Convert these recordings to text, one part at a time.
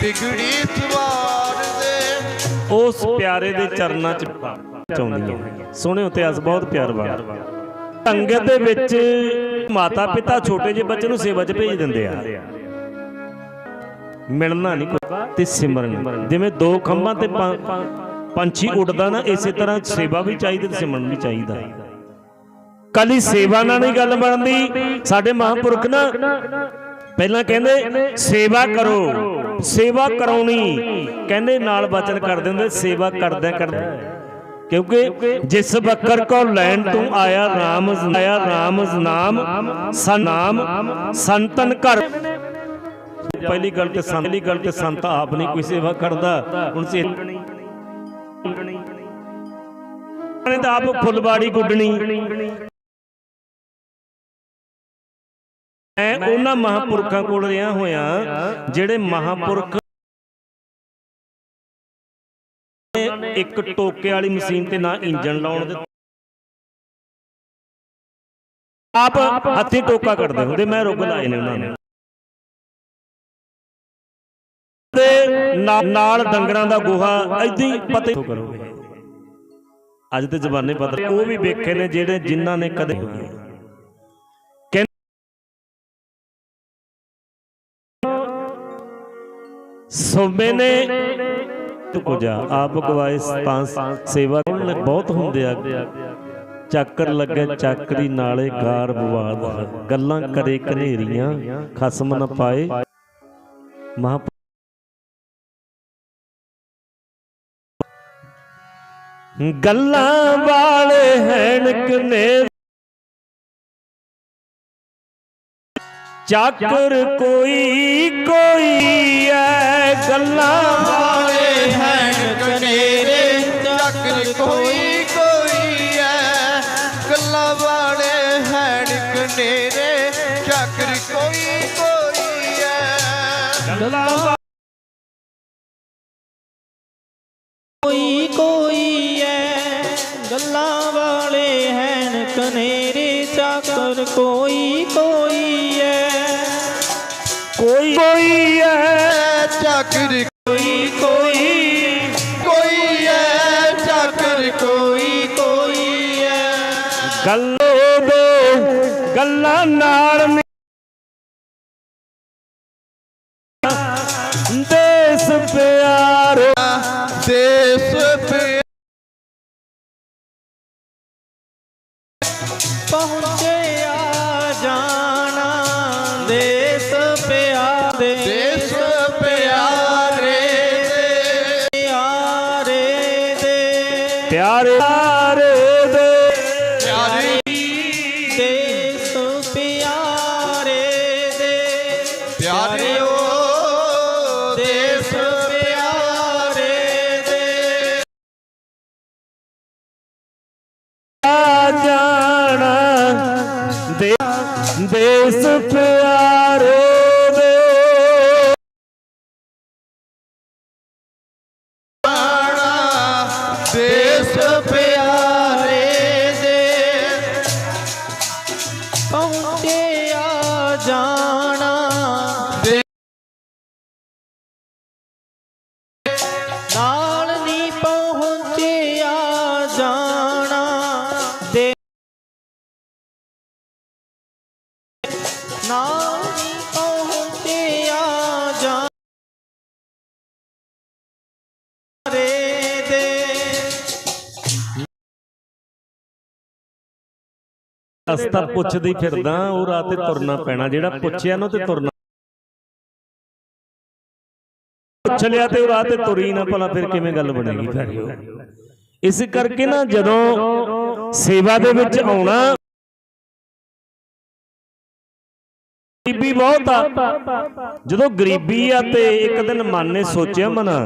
ਬਿਗੜੀ ਸਵਾਰ ਦੇ। ਉਸ ਪਿਆਰੇ ਦੇ ਚਰਨਾਂ 'ਚ ਚਾਉਂਦੀਆਂ ਸੋਹਣੇ ਇਤਿਹਾਸ, ਬਹੁਤ ਪਿਆਰ ਵਾਲਾ। ਸੰਗਤ ਦੇ ਵਿੱਚ ਮਾਤਾ ਪਿਤਾ ਛੋਟੇ ਜਿਹੇ ਬੱਚੇ ਨੂੰ ਸੇਵਾ 'ਚ ਭੇਜ ਦਿੰਦੇ ਆ। ਮਿਲਣਾ ਨਹੀਂ ਕੋਈ ਤੇ ਸਿਮਰਨ ਜਿਵੇਂ ਦੋ ਖੰਭਾਂ ਤੇ ਪੰਛੀ ਉੱਡਦਾ ਨਾ, ਇਸੇ ਤਰ੍ਹਾਂ ਸੇਵਾ ਵੀ ਚਾਹੀਦੀ ਤੇ ਸਿਮਰਨ ਵੀ ਚਾਹੀਦਾ। ਕੱਲੀ ਸੇਵਾ ਨਾਲ ਨਹੀਂ ਗੱਲ ਬਣਦੀ। ਸਾਡੇ ਮਹਾਂਪੁਰਖ ਨਾ ਪਹਿਲਾਂ ਕਹਿੰਦੇ, ਸੇਵਾ ਕਰੋ। ਸੇਵਾ ਕਰਾਉਣੀ। ਕਹਿੰਦੇ ਨਾਲ ਬਚਨ ਕਰਦੇ ਹੁੰਦੇ ਸੇਵਾ ਕਰਦਿਆਂ ਕਰਦਿਆਂ। ਕਿਉਂਕਿ ਜਿਸ ਬੱਕਰ ਕੋ ਲੈਣ ਤੂੰ ਆਇਆ RAM ਆਇਆ RAM ਨਾਮ ਸਨ ਸੰਤਨ ਕਰ ਪਹਿਲੀ ਗੱਲ ਤੇ ਸੰਤ, ਪਹਿਲੀ ਗੱਲ ਤੇ ਸੰਤ ਆਪ ਨਹੀਂ ਕੋਈ ਸੇਵਾ ਕਰਦਾ। ਹੁਣ ਸੇ ਨੇ ਤਾਂ ਆਪ ਫੁੱਲਬਾੜੀ ਗੁੱਡਣੀ। ਉਹਨਾਂ ਮਹਾਪੁਰਖਾਂ ਕੋਲ ਰਿਹਾ ਹੋਇਆ, ਜਿਹੜੇ ਮਹਾਪੁਰਖ ਇੱਕ ਟੋਕੇ ਵਾਲੀ ਮਸ਼ੀਨ ਤੇ ਨਾ ਇੰਜਨ ਲਾਉਣ ਦੇ ਆਪ ਹੱਥੀਂ ਟੋਕਾ ਕੱਢਦੇ ਹੁੰਦੇ, ਮੈਂ ਰੁੱਗ ਲਾਏ ਨੇ ਉਹਨਾਂ ਨੇ। ਤੇ ਨਾਲ ਡੰਗਰਾਂ ਦਾ ਗੋਹਾ ਐਦਾਂ ਪਤਾ ਕਰੋਗੇ ਅੱਜ ਤੇ ਜ਼ਮਾਨੇ ਬਦਲ ਉਹ ਵੀ ਵੇਖੇ ਨੇ ਜਿਹੜੇ ਜਿਨ੍ਹਾਂ ਨੇ ਕਦੇ ਸੋਮੇ ਨੇ। ਤੂੰ ਆਪ ਗਵਾਏ ਪੰਜ ਸੇਵਾ ਬਹੁਤ ਹੁੰਦੇ ਆ। ਚੱਕਰ ਲੱਗੇ ਚੱਕਰੀ ਨਾਲੇ ਗਾਰ ਬਵਾਦ ਗੱਲਾਂ ਕਰੇ ਕਨੇਰੀਆਂ ਖਸਮ ਨਾ ਪਾਏ। ਮਹਾ ਗੱਲਾਂ ਵਾਲੇ ਹੈਣ ਕਨੇ ਚੱਕਰ ਕੋਈ ਕੋਈ ਐ ਗੱਲਾਂ ਵਾਲੇ ਹੈਣ ਕਨੇਰੇ। ਚੱਕਰ ਕੋਈ ਕੋਈ ਐ ਗੱਲਾਂ ਵਾਲੇ ਹੈਣ ਕਨੇਰੇ। ਚੱਕਰ ਕੋਈ ਕੋਈ ਐ ਗੱਲਾਂ ਕੋਈ ਕੋਈ ਐ ਗੱਲਾਂ ਵਾਲੇ ਹੈਨ ਕਨੇਰੇ। ਚਾਕਰ ਕੋਈ ਕੋਈ ਐ ਕੋਈ ਕੋਈ ਐ ਚੱਕਰ ਕੋਈ ਕੋਈ। ਕੋਈ ਐ ਚੱਕਰ ਕੋਈ ਕੋਈ ਐ। ਗੱਲੇ ਦੇ ਗੱਲਾਂ ਨਾਲ ਰਸਤਾ ਪੁੱਛਦੀ ਫਿਰਦਾ ਉਹ ਰਾਹ ਤੇ ਤੁਰਨਾ ਪੈਣਾ ਜਿਹੜਾ ਪੁੱਛਿਆ ਨਾ ਤੇ ਤੁਰਨਾ ਪੁੱਛ ਲਿਆ ਤੇ ਉਹ ਰਾਹ ਤੇ ਤੁਰੀ ਨਾ ਭਲਾ ਫਿਰ ਕਿਵੇਂ ਗੱਲ ਬਣੇਗੀ ਫਿਰ ਇਸ ਕਰਕੇ ਨਾ ਜਦੋਂ ਸੇਵਾ ਦੇ ਵਿੱਚ ਆਉਣਾ ਗਰੀਬੀ ਬਹੁਤ ਆ। ਜਦੋਂ ਗਰੀਬੀ ਆ ਤੇ ਇੱਕ ਦਿਨ ਮਨ ਨੇ ਸੋਚਿਆ ਮਨਾ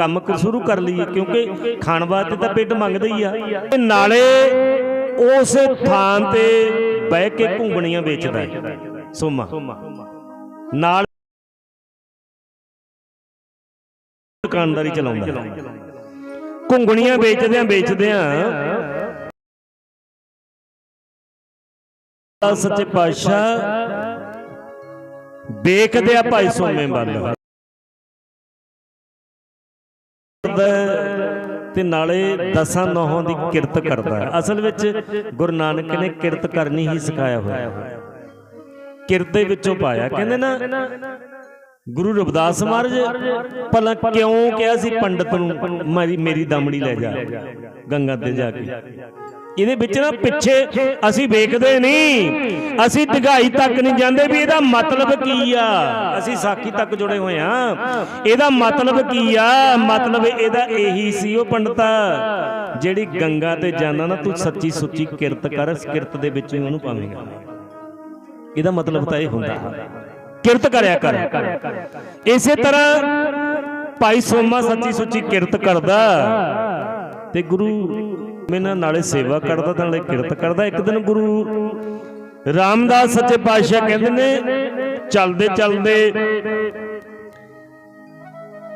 ਕੰਮ ਸ਼ੁਰੂ ਕਰ ਲਈਏ ਕਿਉਂਕਿ ਖਾਣ ਵਾਸਤੇ ਤਾਂ ਪੇਟ ਮੰਗਦਾ ਹੀ ਆ। ਤੇ ਨਾਲੇ ਉਸ ਥਾਂ ਤੇ ਬਹਿ ਕੇ ਘੁੰਗਣੀਆਂ ਵੇਚਦਾ ਹੈ। ਸੋਮਾ। ਨਾਲ ਦੁਕਾਨਦਾਰੀ ਚਲਾਉਂਦਾ ਘੁੰਗਣੀਆਂ ਵੇਚਦਿਆਂ ਵੇਚਦਿਆਂ ਸੱਚੇ ਪਾਤਸ਼ਾਹ ਵੇਖਦੇ ਆ ਭਾਈ ਸੋਮੇ ਵੱਲ। ਤੇ ਨਾਲੇ ਦਸਾਂ ਨੌਹਾਂ ਦੀ ਕਿਰਤ ਕਰਦਾ ਅਸਲ ਵਿੱਚ ਗੁਰੂ ਨਾਨਕ ਨੇ ਕਿਰਤ ਕਰਨੀ ਹੀ ਸਿਖਾਇਆ ਹੋਇਆ ਕਿਰਤ ਦੇ ਵਿੱਚੋਂ ਪਾਇਆ। ਕਹਿੰਦੇ ਨਾ, ਗੁਰੂ ਰਵਿਦਾਸ ਮਹਾਰਾਜ, ਭਲਾ ਕਿਉਂ ਕਿਹਾ ਸੀ, ਪੰਡਤ ਨੂੰ ਮੇਰੀ ਮੇਰੀ ਦਮੜੀ ਲੈ ਜਾ, ਗੰਗਾ ਤੇ ਜਾ ਕੇ? ਇਹਦੇ ਵਿੱਚ ਨਾ ਪਿੱਛੇ ਅਸੀਂ ਵੇਖਦੇ ਨਹੀਂ। ਅਸੀਂ ਢਗਾਈ ਤੱਕ ਨਹੀਂ ਜਾਂਦੇ ਵੀ ਇਹਦਾ ਮਤਲਬ ਕੀ ਆ? ਅਸੀਂ ਸਾਖੀ ਤੱਕ ਜੁੜੇ ਹੋਏ ਆ ਇਹਦਾ ਮਤਲਬ ਕੀ ਆ? ਮਤਲਬ ਇਹਦਾ ਇਹੀ ਸੀ ਉਹ ਪੰਡਤਾ। ਜਿਹੜੀ ਗੰਗਾ ਤੇ ਜਾਣਾ ਨਾ ਤੂੰ ਸੱਚੀ ਸੁੱਚੀ ਕਿਰਤ ਕਰ ਇਸ ਕਿਰਤ ਦੇ ਵਿੱਚ ਹੀ ਉਹਨੂੰ ਪਾਵੇਂਗਾ ਇਹਦਾ ਮਤਲਬ ਤਾਂ ਇਹ ਹੁੰਦਾ। ਕਿਰਤ ਕਰਿਆ ਕਰ। ਇਸੇ ਤਰ੍ਹਾਂ ਭਾਈ ਸੋਮਾ ਸੱਚੀ ਸੁੱਚੀ ਕਿਰਤ ਕਰਦਾ। ਤੇ ਗੁਰੂ ਮੈਨਾਂ ਨਾਲੇ ਸੇਵਾ ਕਰਦਾ ਨਾਲੇ ਕਿਰਤ ਕਰਦਾ। ਇੱਕ ਦਿਨ ਗੁਰੂ ਰਾਮਦਾਸ ਸੱਚੇ ਪਾਤਸ਼ਾਹ ਕਹਿੰਦੇ ਨੇ, ਚੱਲਦੇ, ਚਲਦੇ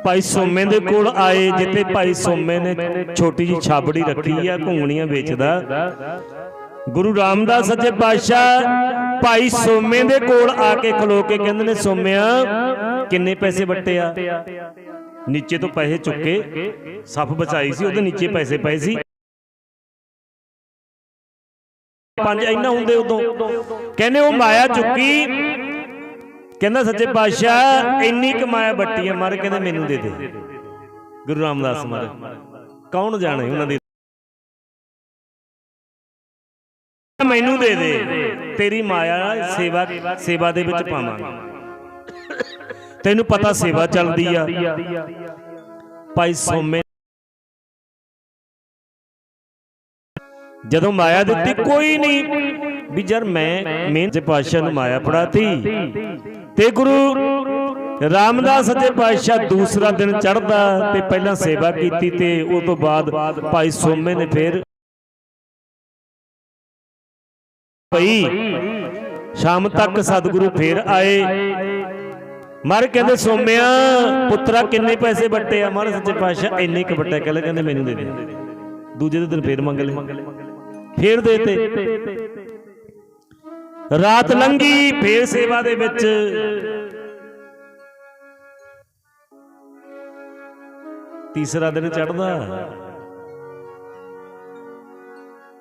ਭਾਈ ਸੋਮੇ ਦੇ ਕੋਲ ਆਏ, ਜਿੱਥੇ ਭਾਈ ਸੋਮੇ ਨੇ ਛੋਟੀ ਜੀ ਛਾਬੜੀ ਰੱਖੀ ਆ, ਘੁੰਗਣੀਆਂ ਵੇਚਦਾ। ਗੁਰੂ ਰਾਮਦਾਸ ਸੱਚੇ ਪਾਤਸ਼ਾਹ ਭਾਈ ਸੋਮੇ ਦੇ ਕੋਲ ਆ ਕੇ ਖਲੋ ਕੇ ਕਹਿੰਦੇ ਨੇ, ਸੋਮਿਆ, ਕਿੰਨੇ ਪੈਸੇ ਵੱਟੇ ਆ? ਨੀਚੇ ਤੋਂ ਪੈਸੇ ਚੁੱਕੇ ਸੱਫ ਬਚਾਈ ਸੀ, ਉਹਦੇ ਨੀਚੇ ਪੈਸੇ ਪਏ ਸੀ। ਪੰਜ ਇੰਨਾ ਹੁੰਦੇ ਉਦੋਂ। ਕਹਿੰਦੇ ਉਹ ਮਾਇਆ ਚੁੱਕੀ। ਕਹਿੰਦਾ ਸੱਚੇ ਪਾਤਸ਼ਾਹ ਇੰਨੀ ਕਮਾਇਆ ਬੱਟੀ ਆ ਮਾਰ ਕਹਿੰਦੇ ਮੈਨੂੰ ਦੇ ਦੇ। ਗੁਰੂ ਰਾਮਦਾਸ ਮਹਾਰਾਜ ਕੌਣ ਜਾਣੇ ਉਹਨਾਂ ਦੀ? ਮੈਨੂੰ ਦੇ ਦੇ। ਤੇਰੀ ਮਾਇਆ ਸੇਵਾ ਸੇਵਾ ਦੇ ਵਿੱਚ ਪਾਵਾਂਗਾ। ਤੈਨੂੰ ਪਤਾ ਸੇਵਾ ਚੱਲਦੀ ਆ। ਭਾਈ ਸੋਮੇ ਜਦੋਂ ਮਾਇਆ ਦਿੱਤੀ ਕੋਈ ਨਹੀਂ। ਵੀ ਜਰ ਮੈਂ ਮਿਹਨਤ ਪਾਤਸ਼ਾਹ ਨੂੰ ਮਾਇਆ ਪੜਾਤੀ ਤੇ ਗੁਰੂ ਰਾਮਦਾਸ ਸੱਚੇ ਪਾਤਸ਼ਾਹ ਦੂਸਰਾ ਦਿਨ ਚੜਦਾ ਤੇ ਪਹਿਲਾਂ ਸੇਵਾ ਕੀਤੀ ਤੇ ਉਸ ਤੋਂ ਬਾਅਦ ਭਾਈ ਸੋਮੇ ਨੇ ਫਿਰ ਪਈ ਸ਼ਾਮ ਤੱਕ ਸਤਿਗੁਰੂ ਫੇਰ ਆਏ। ਮਰ ਕਹਿੰਦੇ ਸੋਮਿਆ ਪੁੱਤਰਾ ਕਿੰਨੇ ਪੈਸੇ ਵੱਟੇ ਆ? ਮਹਾਰਾਜ ਸੱਚੇ ਪਾਤਸ਼ਾਹ ਇੰਨੇ ਕ ਵੱਟੇ ਕਹਿੰਦੇ ਮੈਨੂੰ ਦੇ ਦੇ। ਦੂਜੇ ਦਿਨ ਫੇਰ ਮੰਗ ਲਏ। ਫੇਰ ਦੇਤੇ ਰਾਤ ਲੰਗੀ ਫੇਰ ਸੇਵਾ ਦੇ ਵਿੱਚ। ਤੀਸਰਾ ਦਿਨ ਚੜਦਾ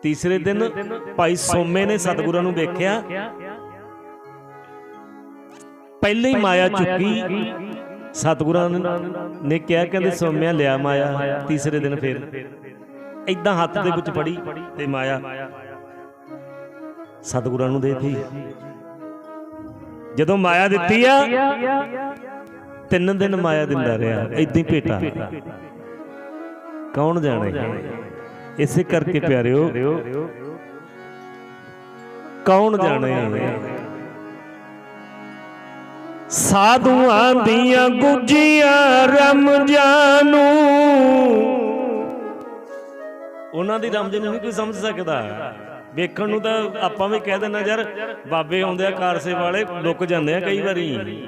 ਤੀਸਰੇ ਦਿਨ ਭਾਈ ਸੋਮੇ ਨੇ ਸਤਿਗੁਰਾਂ ਨੂੰ ਵੇਖਿਆ ਪਹਿਲੇ ਹੀ ਮਾਇਆ ਚੁੱਕੀ। ਸਤਿਗੁਰਾਂ ਨੇ ਕਿਹਾ, ਕਹਿੰਦੇ, ਸੋਮਿਆ, ਲਿਆ ਮਾਇਆ। ਤੀਸਰੇ ਦਿਨ ਫੇਰ। ਇਦਾਂ ਹੱਥ ਦੇ ਵਿੱਚ ਫੜੀ ਤੇ ਮਾਇਆ ਸਤਿਗੁਰਾਂ ਨੂੰ ਦੇਤੀ। ਜਦੋਂ ਮਾਇਆ ਦਿੱਤੀ ਆ ਤਿੰਨ ਦਿਨ ਮਾਇਆ ਦਿੰਦਾ ਰਿਹਾ। ਇਦਾਂ ਹੀ ਭੇਟਾ। ਕੌਣ ਜਾਣੇ? ਇਸੇ ਕਰਕੇ ਪਿਆਰਿਓ। ਕੌਣ ਜਾਣੇ ਸਾਧੂਆਂ ਦੀਆਂ ਗੁੱਜੀਆਂ ਰਮਜਾਨ ਨੂੰ ਉਹਨਾਂ ਦੀ ਰਮਜ ਨੂੰ ਨਹੀਂ ਕੋਈ ਸਮਝ ਸਕਦਾ। ਵੇਖਣ ਨੂੰ ਤਾਂ ਆਪਾਂ ਵੀ ਕਹਿ ਦਿੰਨਾ ਯਾਰ, ਬਾਬੇ ਆਉਂਦੇ ਆ ਕਾਰਸੇ ਵਾਲੇ, ਲੁਕ ਜਾਂਦੇ ਆ ਕਈ ਵਾਰੀ।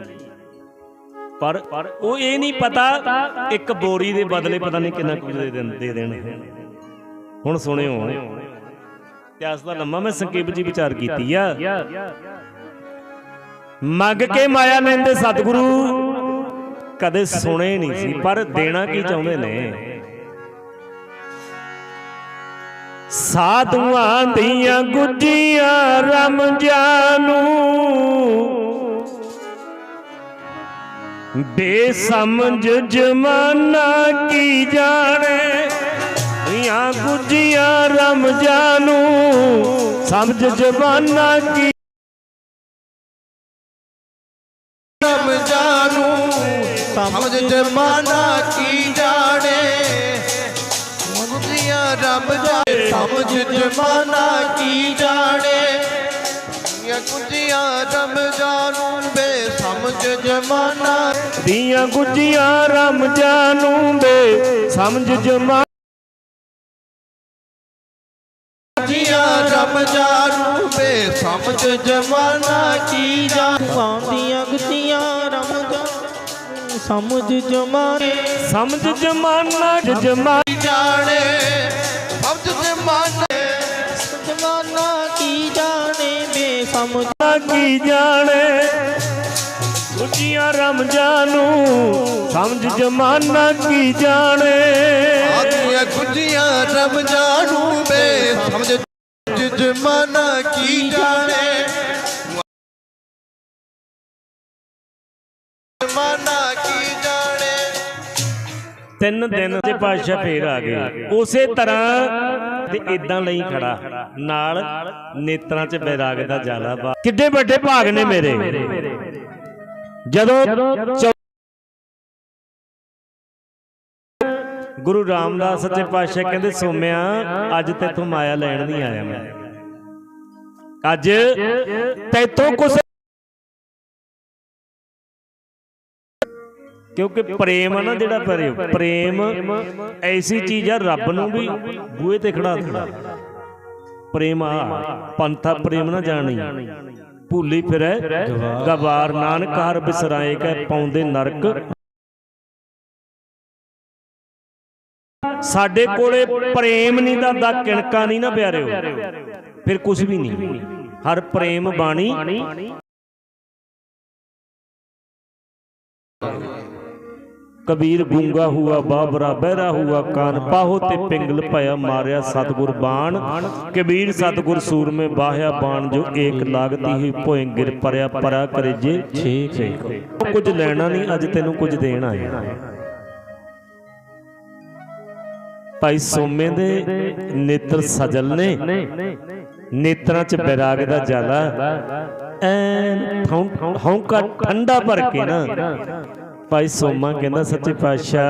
ਪਰ ਉਹ ਇਹ ਨਹੀਂ ਪਤਾ, ਇੱਕ ਬੋਰੀ ਦੇ ਬਦਲੇ ਪਤਾ ਨਹੀਂ ਕਿੰਨਾ ਕੁਝ ਦੇ ਦੇ ਦੇਣ। ਹੁਣ ਸੁਣਿਓ। ਇਤਿਹਾਸ ਦਾ ਲੰਮਾ ਮੈਂ ਸੰਕੇਪ ਜੀ ਵਿਚਾਰ ਕੀਤੀ ਆ। ਮੰਗ ਕੇ ਮਾਇਆ ਲੈਂਦੇ ਸਤਿਗੁਰੂ, ਕਦੇ ਸੁਣੇ ਨਹੀਂ ਸੀ, ਪਰ ਦੇਣਾ ਕੀ ਚਾਹੁੰਦੇ ਨੇ? ਸਾਧੂਆਂ ਦੀਆਂ ਗੁੱਜੀਆਂ ਰਮ ਜਾਨੂ ਬੇਸਮਝ ਜਮਾਨਾ ਕੀ ਜਾਣੇ? ਦੀਆਂ ਗੁੱਜੀਆਂ ਰਮਜਾਨ ਨੂੰ ਸਮਝ ਜਮਾਨਾ ਕੀ ਰਮ ਰਮਜ਼ਾਨੂ ਸਮਝ ਜਮਾਨਾ ਕੀ ਰੱਬ ਜਾਣੇ ਸਮਝ ਜਮਾਨਾ ਕੀ ਜਾਣੇ? ਇਹ ਕੁੰਜੀਆਂ ਰਮਜ਼ਾਨੂ ਬੇ ਸਮਝ ਜਮਾਨਾ। ਦੀਆਂ ਗੁੱਜੀਆਂ ਰਮਜਾਨ ਨੂੰ ਬੇ ਸਮਝ ਜਮਾ ਜੀਆਂ ਰਮਜ਼ਾਨੂ ਬੇ ਸਮਝ ਜਮਾਨਾ ਕੀ ਜਾਣੇ? ਆਉਂਦੀਆਂ ਗੁੱਤੀਆਂ ਰਮਜਾਨ ਸਮਝ ਜਮਾਨੇ। ਸਮਝ ਜਮਾਨਾ ਜਮਾ ਕੀ ਜਾਣੇ? ਜਮਾਨਾ ਜਮਾਨਾ ਕੀ ਜਾਣੇ ਬੇ ਸਮਝ ਕੀ ਜਾਣੇ? ਉੱਚੀਆਂ ਰਮਜਾਂ ਨੂੰ ਸਮਝ ਜਮਾਨਾ ਕੀ ਜਾਣੇ? ਆਦੀਆਂ ਗੁੱਜੀਆਂ ਰੱਬ ਜਾਣੂ ਬੇ ਸਮਝ ਜਮਾਨਾ ਕੀ ਜਾਣੇ? ਜਮਾਨਾ ਕੀ ਜਾਣੇ ਤਿੰਨ ਦਿਨ ਦੇ ਪਾਸ਼ਾ ਫੇਰ ਆ ਗਏ। ਉਸੇ ਤਰ੍ਹਾਂ ਤੇ ਇਦਾਂ ਲਈ ਖੜਾ। ਨਾਲ ਨੇਤਰਾਂ 'ਚ ਬੈਰਾਗ ਦਾ ਜਾਲਾ ਬਾ ਕਿੱਡੇ ਵੱਡੇ ਭਾਗ ਨੇ ਮੇਰੇ। ਜਦੋਂ ਗੁਰੂ ਰਾਮਦਾਸ ਸੱਚੇ ਪਾਤਸ਼ਾਹ ਕਹਿੰਦੇ ਸੋਮਿਆ ਅੱਜ ਤੇਥੋਂ ਮਾਇਆ ਲੈਣ ਨਹੀਂ ਆਇਆ ਮੈਂ। ਅੱਜ ਤੇਥੋਂ ਕੁਛ ਕਿਉਂਕਿ ਪ੍ਰੇਮ ਆ ਨਾ ਜਿਹੜਾ ਪਰੇ ਪ੍ਰੇਮ ਐਸੀ ਚੀਜ਼ ਆ ਰੱਬ ਨੂੰ ਵੀ ਬੂਹੇ ਤੇ ਖੜਾ ਦਿੰਦਾ ਪ੍ਰੇਮ ਆ ਪੰਥਾ ਪ੍ਰੇਮ ਨਾ ਜਾਣੀ। ਭੂਲੀ ਫਿਰੈ ਗਵਾਰ ਨਾਨਕ ਹਰ ਬਿਸਰਾਏ ਕੈ ਪਾਉਂਦੇ ਨਰਕ। ਸਾਡੇ ਕੋਲੇ ਪ੍ਰੇਮ ਨਹੀਂ ਦਾ ਕਿਣਕਾ ਨਹੀਂ ਨਾ ਪਿਆਰਿਓ। ਫਿਰ ਕੁਝ ਵੀ ਨਹੀਂ ਹਰ ਪ੍ਰੇਮ ਬਾਣੀ। ਕਬੀਰ ਗੁੰਗਾ ਹੁਆ, ਬਾਬਰਾ ਬਹਿਰਾ ਹੁਆ, ਕਾਨ ਪਾਹੋ ਤੇ ਪਿੰਗਲ ਭਇਆ ਮਾਰਿਆ ਸਤਗੁਰ ਬਾਣ। ਕਬੀਰ ਸਤਗੁਰ ਸੂਰਮੇ ਬਾਹਿਆ ਬਾਣ, ਜੋ ਏਕ ਲਾਗਤੀ ਹੀ ਭੋਏ ਗਿਰ ਪਰਿਆ ਪਰਾ ਕਰੇ ਜੇ ਛੇ ਕੁਝ ਲੈਣਾ ਨਹੀਂ, ਅੱਜ ਤੈਨੂੰ ਕੁਝ ਦੇਣ ਆਇਆ। ਭਾਈ ਸੋਮੇ ਦੇ ਨੇਤਰ ਸਜਲ ਨੇ, ਨੇਤਰਾਂ 'ਚ ਬੈਰਾਗ ਦਾ ਜਾਲਾ। ਐਨ ਹੌਂਕਾ ਠੰਡਾ ਭਰ ਕੇ ਨਾ ਭਾਈ ਸੋਮਾ ਕਹਿੰਦਾ ਸੱਚੇ ਪਾਤਸ਼ਾਹ।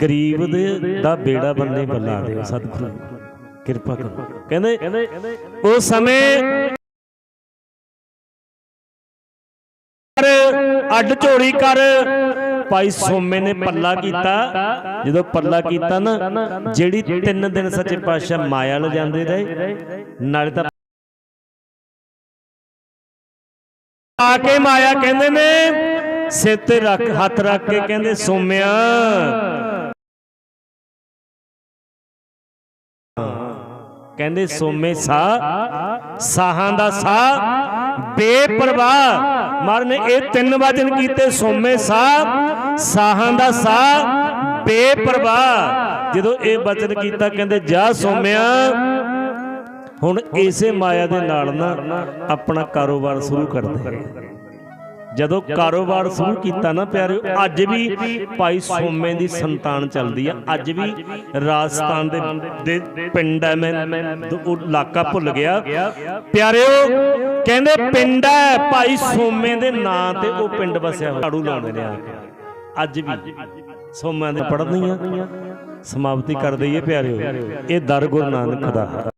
ਗਰੀਬ ਦੇ ਦਾ ਬੇੜਾ ਬੰਨੇ ਬੱਲਾ ਦਿਓ ਸਤਿਗੁਰੂ। ਕਿਰਪਾ ਕਰੋ। ਕਹਿੰਦੇ ਉਹ ਸਮੇਂ ਅੱਡ ਝੋੜੀ ਕਰ। ਭਾਈ ਸੋਮੇ ਨੇ ਪੱਲਾ ਕੀਤਾ। ਜਦੋਂ ਪੱਲਾ ਕੀਤਾ ਨਾ ਜਿਹੜੀ ਤਿੰਨ ਦਿਨ ਸੱਚੇ ਪਾਤਸ਼ਾਹ ਮਾਇਆ ਲ ਜਾਂਦੇ ਰਹੇ ਨਾਲੇ ਤਾਂ ਆ ਕੇ ਮਾਇਆ ਕਹਿੰਦੇ ਨੇ, ਸਿਰ ਤੇ ਰੱਖ, ਹੱਥ ਰੱਖ ਕੇ ਕਹਿੰਦੇ, ਸੋਮਿਆ। ਕਹਿੰਦੇ, ਸੋਮੇ ਸਾਹ ਸਾਹਾਂ ਦਾ ਸਾਹ ਬੇਪਰਵਾਹ। ਮਰਨ ਇਹ ਤਿੰਨ ਵਚਨ ਕੀਤੇ, ਸੋਮੇ ਸਾਹ ਸਾਹਾਂ ਦਾ ਸਾਹ ਬੇਪਰਵਾਹ। ਜਦੋਂ ਇਹ ਵਚਨ ਕੀਤਾ, ਕਹਿੰਦੇ, ਜਾ ਸੋਮਿਆ। ਹੁਣ ਇਸੇ ਮਾਇਆ ਦੇ ਨਾਲ ਨਾ ਆਪਣਾ ਕਾਰੋਬਾਰ ਸ਼ੁਰੂ ਕਰਦੇ ਜਦੋਂ ਕਾਰੋਬਾਰ ਸ਼ੁਰੂ ਕੀਤਾ ਨਾ ਪਿਆਰਿਓ ਅੱਜ ਵੀ ਭਾਈ ਸੋਮੇ ਦੀ ਸੰਤਾਨ ਚੱਲਦੀ ਆ। ਅੱਜ ਵੀ ਰਾਜਸਥਾਨ ਦੇ ਪਿੰਡ ਐ ਮੈਂ ਉਹ ਇਲਾਕਾ ਭੁੱਲ ਗਿਆ। ਪਿਆਰਿਓ ਕਹਿੰਦੇ ਪਿੰਡ ਐ ਭਾਈ ਸੋਮੇ ਦੇ ਨਾਂ ਤੇ ਉਹ ਪਿੰਡ ਵਸਿਆ ਹੋਇਆ। ਝਾੜੂ ਲਾਉਂਦੇ ਨੇ ਆ ਕੇ। ਅੱਜ ਵੀ ਸੋਮਿਆਂ ਦੇ ਪੜ੍ਹਨੀਆਂ ਸਮਾਪਤੀ ਕਰ ਦਈਏ ਪਿਆਰਿਓ। ਇਹ ਦਰ ਗੁਰੂ ਨਾਨਕ ਦਾ।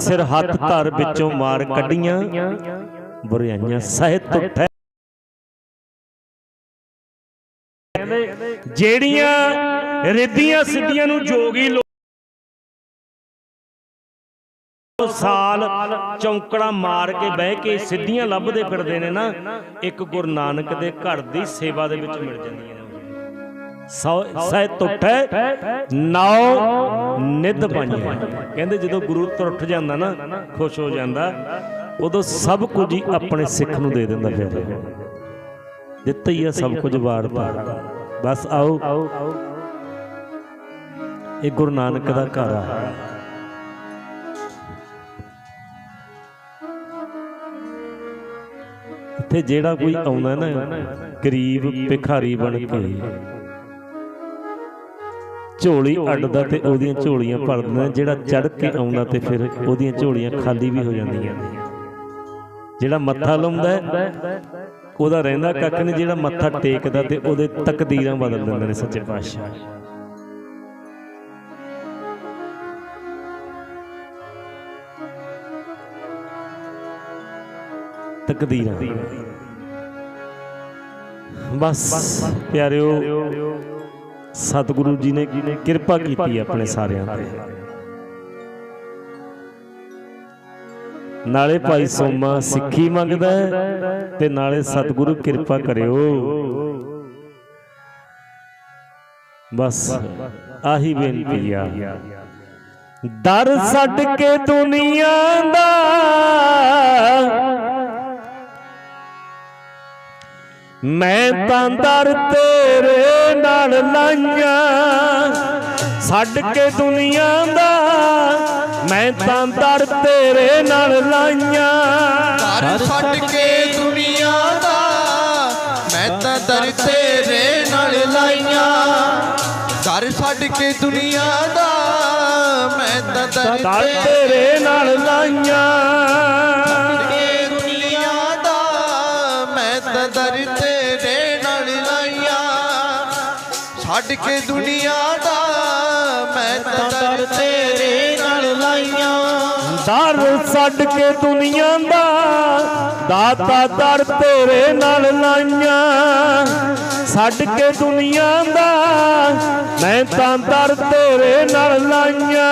ਸਿਰ ਹੱਥ ਧਰ ਵਿੱਚੋਂ ਮਾਰ ਕੱਢੀਆਂ। ਬੁਰਾਈਆਂ ਸਹਿਤ ਉੱਠੈ। ਜਿਹੜੀਆਂ ਰਿੱਧੀਆਂ ਸਿੱਧੀਆਂ ਨੂੰ ਜੋਗੀ ਲੋਕ ਸਾਲ ਚੌਂਕੜਾ ਮਾਰ ਕੇ ਬਹਿ ਕੇ ਸਿੱਧੀਆਂ ਲੱਭਦੇ ਫਿਰਦੇ ਨੇ ਨਾ ਇੱਕ ਗੁਰੂ ਨਾਨਕ ਦੇ ਘਰ ਦੀ ਸੇਵਾ ਦੇ ਵਿੱਚ ਮਿਲ ਜਾਂਦੀਆਂ ਸਹਿ ਤੁਠੈ ਨਾਉ ਨਿਧ ਪਾਈਐ ਕਹਿੰਦੇ ਜਦੋਂ ਗੁਰੂ ਤੁਰ ਜਾਂਦਾ ਨਾ, ਖੁਸ਼ ਹੋ ਜਾਂਦਾ, ਉਦੋਂ ਸਭ ਕੁਝ ਹੀ ਆਪਣੇ ਸਿੱਖ ਨੂੰ ਦੇ ਦਿੰਦਾ ਫਿਰ। ਦਿੱਤਾ ਹੀ ਆ ਸਭ ਕੁਝ ਵਾਰਤਾ ਬਸ ਆਓ। ਇਹ ਗੁਰੂ ਨਾਨਕ ਦਾ ਘਰ ਆ। ਇੱਥੇ ਜਿਹੜਾ ਕੋਈ ਆਉਂਦਾ ਨਾ, ਗਰੀਬ ਭਿਖਾਰੀ ਬਣ ਕੇ ਝੋਲੀ ਅੱਡਦਾ ਤੇ ਉਹਦੀਆਂ ਝੋਲੀਆਂ ਭਰ ਦਿੰਦਾ ਜਿਹੜਾ ਚੜ ਕੇ ਆਉਂਦਾ ਤੇ ਫਿਰ ਉਹਦੀਆਂ ਝੋਲੀਆਂ ਖਾਲੀ ਵੀ ਹੋ ਜਾਂਦੀਆਂ। ਨੇ ਜਿਹੜਾ ਮੱਥਾ ਲਾਉਂਦਾ ਉਹਦਾ ਰਹਿੰਦਾ ਕੱਖ ਨਹੀਂ ਜਿਹੜਾ ਮੱਥਾ ਟੇਕਦਾ ਤੇ ਉਹਦੇ ਤਕਦੀਰਾਂ ਬਦਲ ਦਿੰਦੇ ਨੇ ਸੱਚੇ ਪਾਤਸ਼ਾਹ। ਤਕਦੀਰਾਂ। ਬਸ ਪਿਆਰਿਓ ਸਤਿਗੁਰੂ ਜੀ ਨੇ ਕਿਰਪਾ ਕੀਤੀ ਆਪਣੇ ਸਾਰਿਆਂ ਤੇ। ਨਾਲੇ ਭਾਈ ਸੋਮਾ ਸਿੱਖੀ ਮੰਗਦਾ ਤੇ ਨਾਲੇ ਸਤਿਗੁਰੂ ਕਿਰਪਾ ਕਰਿਓ। ਬਸ, ਆਹੀ ਬੇਨਤੀ ਆ। ਦਰ ਛੱਡ ਕੇ ਦੁਨੀਆ ਦਾ ਮੈਂ ਤਾਂ ਦਰ ਤੇਰੇ ਨਾਲ ਲਾਈਆਂ ਛੱਡ ਕੇ ਦੁਨੀਆ ਦਾ ਮੈਂ ਤਾਂ ਦਰ ਤੇਰੇ ਨਾਲ ਲਾਈਆਂ। ਘਰ ਛੱਡ ਕੇ ਦੁਨੀਆ ਦਾ ਮੈਂ ਤਾਂ ਦਰ ਤੇਰੇ ਨਾਲ ਲਾਈਆਂ। ਘਰ ਛੱਡ ਕੇ ਦੁਨੀਆ ਦਾ ਮੈਂ ਤਾਂ ਦਰ ਦਰ ਤੇਰੇ ਨਾਲ ਲਾਈਆਂ। ਛੱਡ ਕੇ ਦੁਨੀਆ ਦਾ ਮੈਂ ਤਾਂ ਦਰ ਤੇਰੇ ਨਾਲ ਲਾਈਆਂ। ਦਰ ਛੱਡ ਕੇ ਦੁਨੀਆ ਦਾ ਦਾਤਾ ਦਰ ਤੇਰੇ ਨਾਲ ਲਾਈਆਂ। ਛੱਡ ਕੇ ਦੁਨੀਆ ਦਾ ਮੈਂ ਤਾਂ ਦਰ ਤੇਰੇ ਨਾਲ ਲਾਈਆਂ।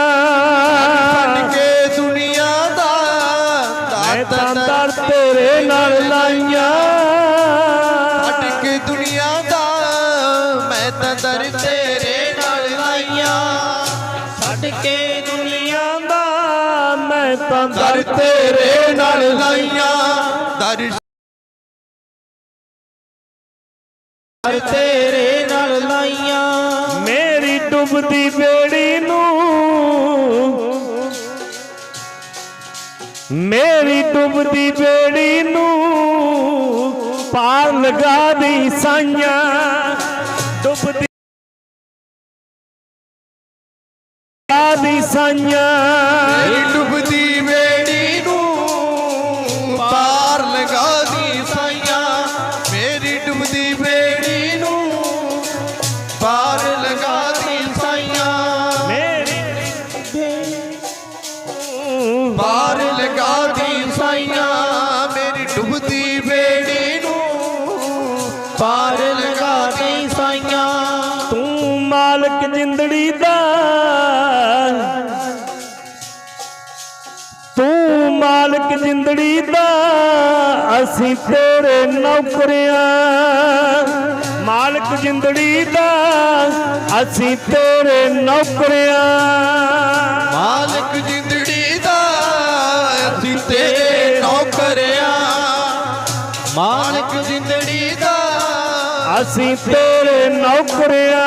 ਛੱਡ ਕੇ ਦੁਨੀਆ ਦਾ ਮੈਂ ਤਾਂ ਦਾਤਾ ਦਰ ਤੇਰੇ ਨਾਲ ਲਾਈਆਂ। ਦਰ ਤੇਰੇ ਨਾਲ ਲਾਈਆਂ। ਦਰ ਤੇਰੇ ਨਾਲ ਲਾਈਆਂ। ਮੇਰੀ ਡੁੱਬਦੀ ਬੇੜੀ ਨੂੰ। ਮੇਰੀ ਡੁੱਬਦੀ ਬੇੜੀ ਨੂੰ ਪਾਰ ਲਗਾ ਦੀ ਸਾਈਆਂ। ਡੁੱਬਦੀ ਲਗਾ ਦੀ ਸਾਈਆਂ। ਮੇਰੀ ਡੁੱਬਦੀ ਜਿੰਦੜੀ ਦਾ ਅਸੀਂ ਤੇਰੇ ਨੌਕਰੀਆਂ। ਮਾਲਕ ਜਿੰਦੜੀ ਦਾ ਅਸੀਂ ਤੇਰੇ ਨੌਕਰੀਆਂ। ਮਾਲਕ ਜਿੰਦੜੀ ਦਾ ਅਸੀਂ ਤੇਰੇ ਨੌਕਰਿਆਂ। ਮਾਲਕ ਜਿੰਦੜੀ ਦਾ ਅਸੀਂ ਤੇਰੇ ਨੌਕਰੀਆਂ।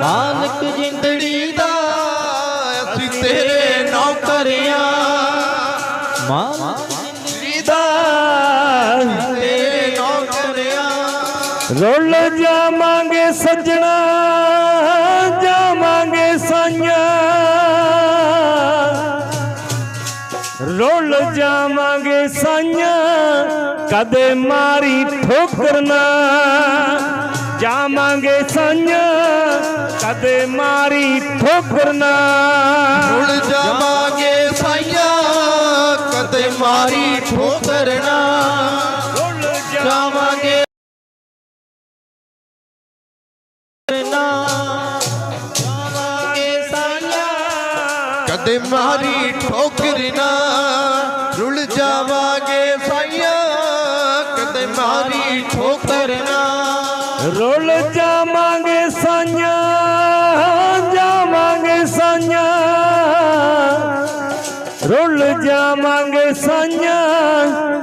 ਮਾਲਕ ਜਿੰਦੜੀ ਦਾ ਅਸੀਂ ਤੇਰੇ ਮਾਲਕ ਦਾ ਤੇਰੇ ਨੌਕਰਿਆਂ ਰੁੱਲ ਜਾਵਾਂਗੇ ਸੱਜਣਾ ਜਾਵਾਂਗੇ ਸਾਈਆਂ। ਰੁੱਲ ਜਾਵਾਂਗੇ ਸਾਈਆਂ ਕਦੇ ਮਾਰੀ ਠੋਕਰ ਨਾ। ਜਾਵਾਂਗੇ ਸਾਈਆਂ ਕਦੇ ਮਾਰੀ ਠੋਕਰ ਨਾ। ਉੜ ਜਾਵਾਂਗੇ ਸਾਈਆਂ ਕਦੇ ਮਾਰੀ ਠੋਕਰ ਨਾ ਜਾਵਾਂਗੇ ਕਦੇ ਮਾਰੀ ਠੋਕਰ ਨਾ ਰੁੜ ਜਾਵਾਂਗੇ ਸਾਈਆਂ। ਕਦੇ ਮਾਰੀ ਠੋਕਰ ਨਾ ਰੁੱਲ ਜਾਵਾਂਗੇ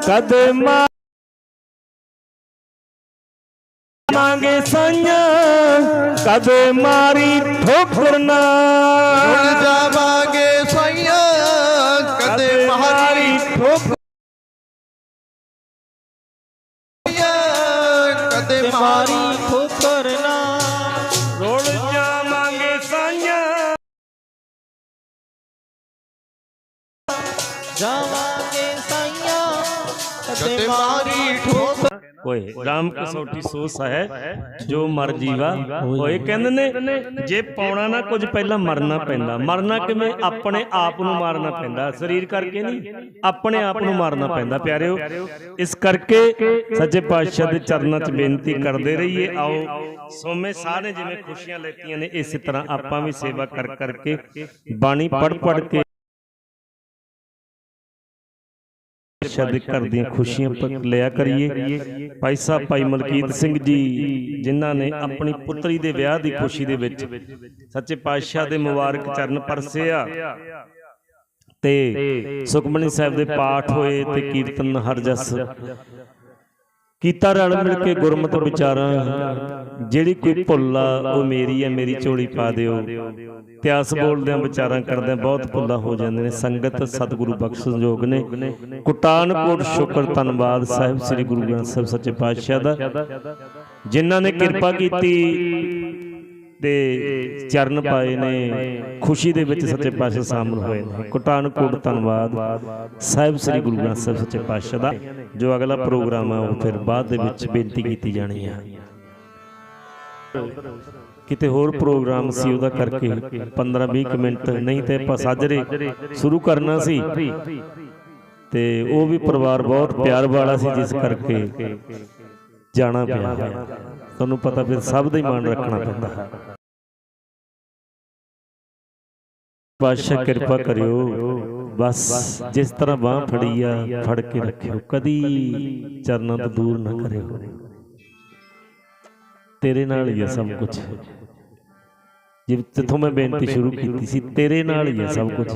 ਕਦੇ ਮਾਂ ਜਾਵਾਂਗੇ ਸਾਈਆਂ ਕਦੇ ਮਾਰੀ ਠੋਕਰ ਨਾ। ਰੁੜ ਜਾਵਾਂਗੇ ਸਾਈਆਂ ਕਦੇ ਮਾਰੀ ਠੋਕਰ ਕਦੇ ਮਾਰੀ ਠੋਕਰ ਨਾ। ਰੁੱਲ ਜਾਵਾਂਗੇ ਸਾਈਆਂ ਸਾਈਆਂ ਮਾਰੀ ਓਏ ਰਾਮ ਕਸੌਟੀ ਸੋਸ ਹੈ ਜੋ ਮਰ ਜੀਵਾ। ਓਏ ਕਹਿੰਦੇ ਨੇ ਜੇ ਪਾਉਣਾ ਨਾ ਕੁਝ ਪਹਿਲਾਂ ਮਰਨਾ ਪੈਂਦਾ। ਮਰਨਾ ਕਿਵੇਂ? ਆਪਣੇ ਆਪ ਨੂੰ ਮਾਰਨਾ ਪੈਂਦਾ। ਸਰੀਰ ਕਰਕੇ ਨਹੀਂ ਆਪਣੇ ਆਪ ਨੂੰ ਮਾਰਨਾ ਪੈਂਦਾ ਪਿਆਰਿਓ। ਇਸ ਕਰਕੇ ਸੱਚੇ ਪਾਤਸ਼ਾਹ ਦੇ ਚਰਨਾਂ 'ਚ ਬੇਨਤੀ ਕਰਦੇ ਰਹੀਏ ਆਓ। ਸੋਮੇ ਸਾਰੇ ਜਿਵੇਂ ਖੁਸ਼ੀਆਂ ਲੈਤੀਆਂ ਨੇ ਇਸੇ ਤਰ੍ਹਾਂ ਆਪਾਂ ਵੀ ਸੇਵਾ ਕਰ ਕਰਕੇ ਬਾਣੀ ਪੜ ਪੜ ਕੇ ਪਾਤਸ਼ਾਹ ਘਰ ਦੀਆਂ ਖੁਸ਼ੀਆਂ ਪ- ਲਿਆ ਕਰੀਏ। ਭਾਈ ਸਾਹਿਬ ਭਾਈ ਮਲਕੀਤ ਸਿੰਘ ਜੀ, ਜਿਨ੍ਹਾਂ ਨੇ ਆਪਣੀ ਪੁੱਤਰੀ ਦੇ ਵਿਆਹ ਦੀ ਖੁਸ਼ੀ ਦੇ ਵਿੱਚ ਸੱਚੇ ਪਾਤਸ਼ਾਹ ਦੇ ਮੁਬਾਰਕ ਚਰਨ ਪਰਸੇ ਆ ਤੇ ਸੁਖਮਨੀ ਸਾਹਿਬ ਦੇ ਪਾਠ ਹੋਏ ਤੇ ਕੀਰਤਨ ਹਰਜਸ ਕੀਤਾ ਰਲ ਮਿਲ ਕੇ ਗੁਰਮਤਿ ਵਿਚਾਰਾਂ ਜਿਹੜੀ ਕੋਈ ਭੁੱਲ ਉਹ ਮੇਰੀ ਹੈ ਮੇਰੀ ਝੋਲੀ ਪਾ ਦਿਓ। ਇਤਿਹਾਸ ਬੋਲਦਿਆਂ ਵਿਚਾਰਾਂ ਕਰਦਿਆਂ ਬਹੁਤ ਭੁੱਲਾਂ ਹੋ ਜਾਂਦੇ ਨੇ। ਸੰਗਤ ਸਤਿਗੁਰੂ ਬਖਸ਼ ਸੰਜੋਗ ਨੇ। ਕੁਟਾਨਕੋਟ ਸ਼ੁਕਰ ਧੰਨਵਾਦ। ਸਾਹਿਬ ਸ੍ਰੀ ਗੁਰੂ ਗ੍ਰੰਥ ਸਾਹਿਬ ਸੱਚੇ ਪਾਤਸ਼ਾਹ ਦਾ। ਜਿਨ੍ਹਾਂ ਨੇ ਕਿਰਪਾ ਕੀਤੀ। ਤੇ ਚਰਨ ਪਾਏ ਨੇ ਖੁਸ਼ੀ ਦੇ ਵਿੱਚ ਸੱਚੇ ਪਾਤਸ਼ਾਹ ਸ਼ਾਮਲ ਹੋਏ ਨੇ। ਕੁਟਾਨਕੋਟ ਧੰਨਵਾਦ। ਸਾਹਿਬ ਸ੍ਰੀ ਗੁਰੂ ਗ੍ਰੰਥ ਸਾਹਿਬ ਸੱਚੇ ਪਾਤਸ਼ਾਹ ਦਾ ਜੋ ਅਗਲਾ ਪ੍ਰੋਗਰਾਮ ਆ ਉਹ ਫਿਰ ਬਾਅਦ ਦੇ ਵਿੱਚ ਬੇਨਤੀ ਕੀਤੀ ਜਾਣੀ ਆ। ਕਿਤੇ ਹੋਰ ਪ੍ਰੋਗਰਾਮ ਸੀ ਉਹਦਾ ਕਰਕੇ 15-20 ਮਿੰਟ ਨਹੀਂ ਤੇ ਆਪਾਂ ਸਾਜਰੇ ਸ਼ੁਰੂ ਕਰਨਾ ਸੀ। ਤੇ ਉਹ ਵੀ ਪਰਿਵਾਰ ਬਹੁਤ ਪਿਆਰ ਵਾਲਾ ਸੀ ਜਿਸ ਕਰਕੇ ਜਾਣਾ ਪਿਆ। ਤੁਹਾਨੂੰ ਪਤਾ ਫਿਰ ਸਭ ਦਾ ਹੀ ਮਾਣ ਰੱਖਣਾ ਪੈਂਦਾ। ਹੈ ਬਾਦਸ਼ਾਹ ਕਿਰਪਾ ਕਰਿਓ। ਬਸ ਜਿਸ ਤਰ੍ਹਾਂ ਬਾਹ ਫੜੀ ਆ ਫੜ ਕੇ ਰੱਖਿਓ। ਕਦੀ ਚਰਨਾਂ ਤੋਂ ਦੂਰ ਨਾ ਕਰਿਓ। ਤੇਰੇ ਨਾਲ ਹੀ ਸਭ ਕੁਝ ਜਿੱਥੋਂ ਮੈਂ ਬੇਨਤੀ ਸ਼ੁਰੂ ਕੀਤੀ ਸੀ ਤੇਰੇ ਨਾਲ ਹੀ ਹੈ ਸਭ ਕੁਝ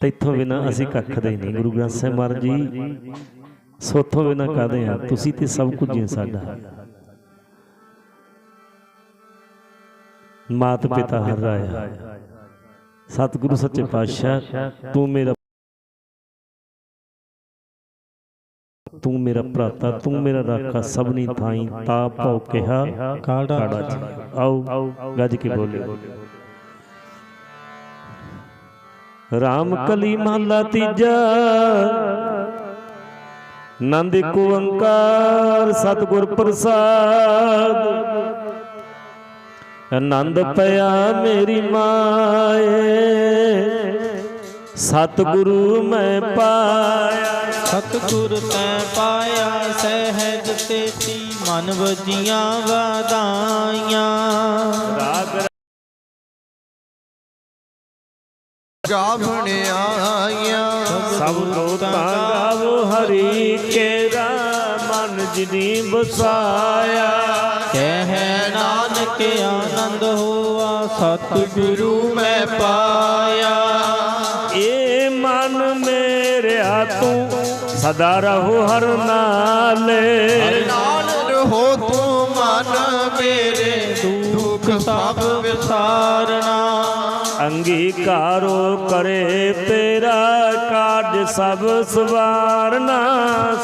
ਤੈਥੋਂ ਬਿਨਾ ਅਸੀਂ ਕੱਖ ਦੇ ਨਹੀਂ। ਗੁਰੂ ਗ੍ਰੰਥ ਸਾਹਿਬ ਮਹਾਰਾਜ ਜੀ ਸੋਥੋਂ ਬਿਨਾ ਕਾਦੇ ਆ। ਤੁਸੀਂ ਤੇ ਸਭ ਕੁਝ ਹੀ ਸਾਡਾ। ਮਾਤ ਪਿਤਾ ਹਰ ਰਾਇਆ ਸਤਿਗੁਰੂ ਸੱਚੇ ਪਾਤਸ਼ਾਹ ਤੂੰ ਮੇਰਾ ਤੂੰ ਮੇਰਾ ਭਰਾਤਾ ਤੂੰ ਮੇਰਾ ਰਾਖਾ ਸਭਨੀ ਥਾਈ ਤਾ ਭਉ ਕਿਹਾ ਕਾੜਾ ਆਓ ਗੱਜ ਕੇ ਬੋਲਿਓ। ਰਾਮ ਕਲੀ ਮਹਲਾ ਤੀਜਾ ਨੰਦ ਓੰਕਾਰ ਸਤਿਗੁਰ ਪ੍ਰਸਾਦ। ਆਨੰਦ ਪਿਆ ਮੇਰੀ ਮਾਏ। ਸਤਿਗੁਰੂ ਮੈਂ ਪਾਇਆ। ਸਤਿਗੁਰ ਤੈ ਪਾਇਆ ਸਹਿਜ ਤੇਤੀ ਮਨ ਵਜੀਆਂ ਵਾਦਾਈਆਂ ਰਾਗ ਗਾਵਣ ਆਈਆਂ। ਸਭ ਕੋ ਤਾਂ ਗਾਵੋ ਹਰੀ ਮਨ ਜਿਨੀ ਬਸਾਇਆ ਕਹਿ ਨਾਨਕ ਆਨੰਦ ਹੋਆ ਸਤਿਗੁਰੂ ਮੈਂ ਪਾਇਆ। ਏ ਮਨ ਮੇਰਿਆ ਤੂੰ ਸਦਾ ਰਹੋ ਹਰ ਨਾਲੇ। ਨਾਲ ਰਹੋ ਤੂੰ ਮਨ ਮੇਰੇ ਦੁੱਖ ਸਭ ਵਿਸਾਰਨਾ। ਅੰਗੀਕਾਰੋ ਕਰੇ ਤੇਰਾ ਕਾਰਜ ਸਭ ਸਵਾਰਨਾ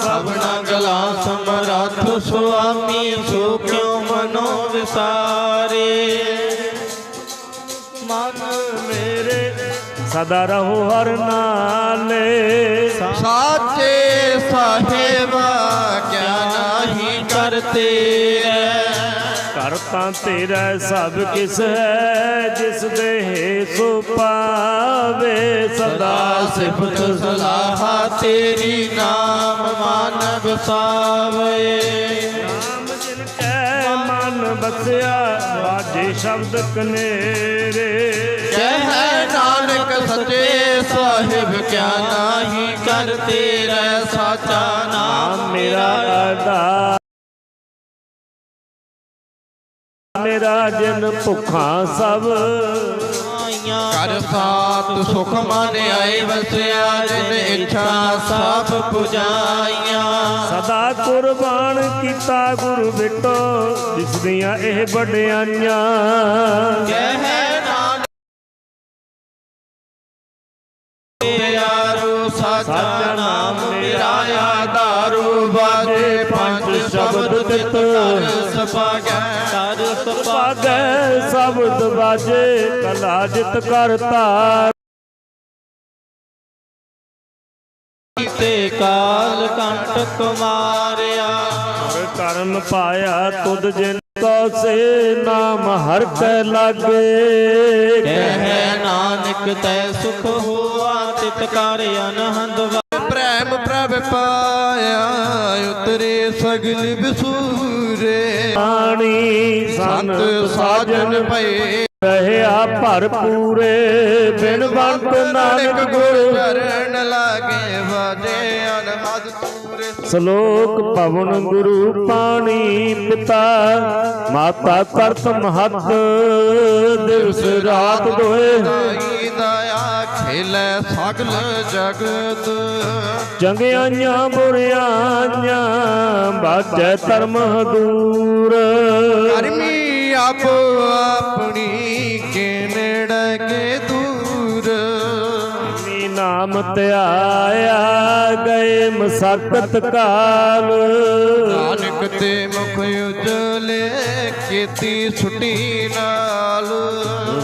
ਸਭ ਸਭਨਾ ਗਲਾ ਸਮਰੱਥ ਸੁਆਮੀ ਸੋ ਕਿਉ ਮਨੋ ਵਿਸਾਰੇ? ਮਨ ਮੇਰੇ ਸਦਾ ਰਹੋ ਹਰ ਨਾਲੇ। ਸਾਚੇ ਸਾਹਿਬ ਕਿਆ ਨਹੀਂ ਕਰਤੇ ਘਰ ਤਾਂ ਤੇਰਾ ਸਭ ਕਿਸ ਹੈ ਜਿਸ ਦੇ ਸੋ ਪਾਵੇ ਸਦਾ। ਸਿਫਤ ਸਲਾਹਾ ਤੇਰੀ ਨਾਮ ਮਨ ਵਸਾਵੇ ਨਾਮ ਜਿਨ ਕੈ ਮਨ ਬਸਿਆ ਬਾਜੇ ਸ਼ਬਦ ਕਨੇਰੇ। ਕਹਿ ਨਾਨਕ ਸੱਚੇ ਸਾਹਿਬ ਕਿਆ ਨਹੀਂ ਕਰਤੇ ਰਹਿ ਸਾਚਾ ਨਾਮ ਨਾਮ ਮੇਰਾ ਆਧਾਰ ਮੇਰਾ ਜਨ ਭੁੱਖਾ ਸਭ। ਕਰ ਸਾਤ ਸੁਖ ਮਨ ਆਏ ਵਸਿਆ ਜਿਨ ਇੱਛਾ ਸਭ ਪੁਜਾਈਆਂ। ਸਦਾ ਕੁਰਬਾਨ ਕੀਤਾ ਗੁਰੂ ਬਿਟੋ ਦਿਸਦੀਆਂ ਇਹ ਵਡਿਆਈਆਂ। ਕਹਿ ਨਾਨਕ ਪਿਆਰੋ ਸਾਚਾ ਨਾਮ ਮੇਰਾ ਆਧਾਰੂ ਬਾਜੇ ਪੰਜ ਸ਼ਬਦ ਤਿਤ। ਸਪਾਗੈ ਸਪਾ ਪਾਗੈ ਸ਼ਬਦ ਬਾਜੇ ਕਲਾ ਜਿਤ ਕਰਤਾ ਤੇ ਕਾਲ ਕੰਟਕ ਮਾਰਿਆ। ਹਰ ਕਰਮ ਪਾਇਆ ਤੁਧ ਜਿਨ ਕੋ ਸੇ ਨਾਮ ਹਰ ਕੈ ਲਾਗੇ। ਕਹਿ ਨਾਨਕ ਤੈ ਸੁਖ ਹੋਆ ਤਿਤ ਕਰ ਅਨਹੰਦ ਪ੍ਰੇਮ ਪ੍ਰਭ ਪਾਇਆ ਉਤਰੇ ਸਗਲ ਵਿਸੂਰੇ ਆਣੀ ਸੰਤ ਸਾਜਨ ਭਏ। ਰਹਿਆ ਭਰਪੂਰੇ। ਬਿਨ ਬੰਤ ਨਾਨਕ ਗੁਰ। ਚਰਨ ਲਾਗੇ ਵਾਜੇ ਅਨਹਦ ਸੂਰੇ ਸ਼ਲੋਕ ਪਵਨ ਗੁਰੂ ਪਾਣੀ ਪਿਤਾ। ਮਾਤਾ ਕਰਤ ਮਹਤ। ਦਿਵਸ ਰਾਤ ਦੋਏ। ਖੇਲੇ ਸਗਲ ਜਗਤ। ਚੰਗਿਆਈਆਂ ਬੁਰਿਆਈਆਂ ਬਾਜੈ ਧਰਮ ਦੂਰ। ਕਰਮੀ ਆਪੋ ਆਪਣੀ ਕੇ ਨੇੜੇ ਕੇ ਦੂਰ। ਮੀ ਨਾਮ ਧਿਆਇਆ ਗਏ ਮਸਕਤ ਕਾਲ। ਨਾਨਕ ਤੇ ਮੁਖ ਉਜਲੇ ਕੀਤੀ ਛੁੱਟੀ